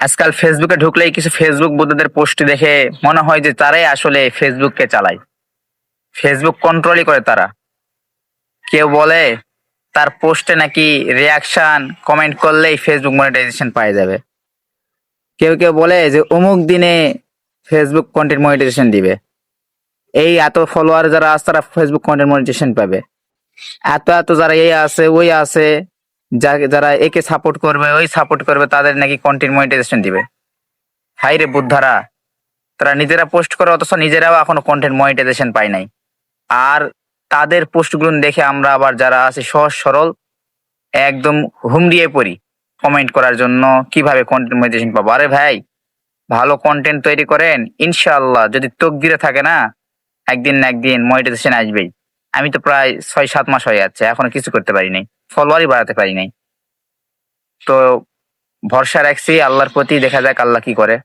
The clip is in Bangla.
আজকাল ফেসবুকে ঢুকলেই কিছু ফেসবুক বুদ্ধদের পোস্ট দেখে মনে হয় যে তারাই আসলে ফেসবুককে চালায়। ফেসবুক কন্ট্রোলই করে তারা। কেউ বলে তার পোস্টে নাকি রিয়াকশন কমেন্ট করলেই ফেসবুক মনিটাইজেশন পাওয়া যাবে। কেউ কেউ বলে যে অমুক দিনে ফেসবুক কন্টেন্ট মনিটাইজেশন দিবে। এই এত ফলোয়ার যারা আছে তারা ফেসবুক কন্টেন্ট মনিটাইজেশন পাবে। এত এত যারা এই আছে, ওই আছে যারা একে সাপোর্ট করবে, ওই সাপোর্ট করবে, তাদের নাকি কন্টেন্ট মনিটাইজেশন দিবে। হাই রে বুদ্ধারা, তারা নিজেরা পোস্ট করে, অথচ নিজেরাও এখনও কন্টেন্ট মনিটাইজেশন পায় নাই। আর তাদের পোস্টগুলো দেখে আমরা আবার যারা আছে, সহজ সরল, একদম হুমড়িয়ে পড়ি কমেন্ট করার জন্য, কীভাবে কন্টেন্ট মনিটাইজেশন পাবো। আরে ভাই, ভালো কন্টেন্ট তৈরি করেন, ইনশাআল্লাহ। যদি তকদিরে থাকে না, একদিন না একদিন মনিটাইজেশন আসবেই। আমি তো প্রায় ছয়, সাত মাস হয়ে যাচ্ছে, এখনও কিছু করতে পারি নাই, ফলোয়ারই বাড়াতে পারি নাই। তো ভরসা রাখছি, আল্লাহর প্রতি দেখা যাক আল্লাহ কি করে।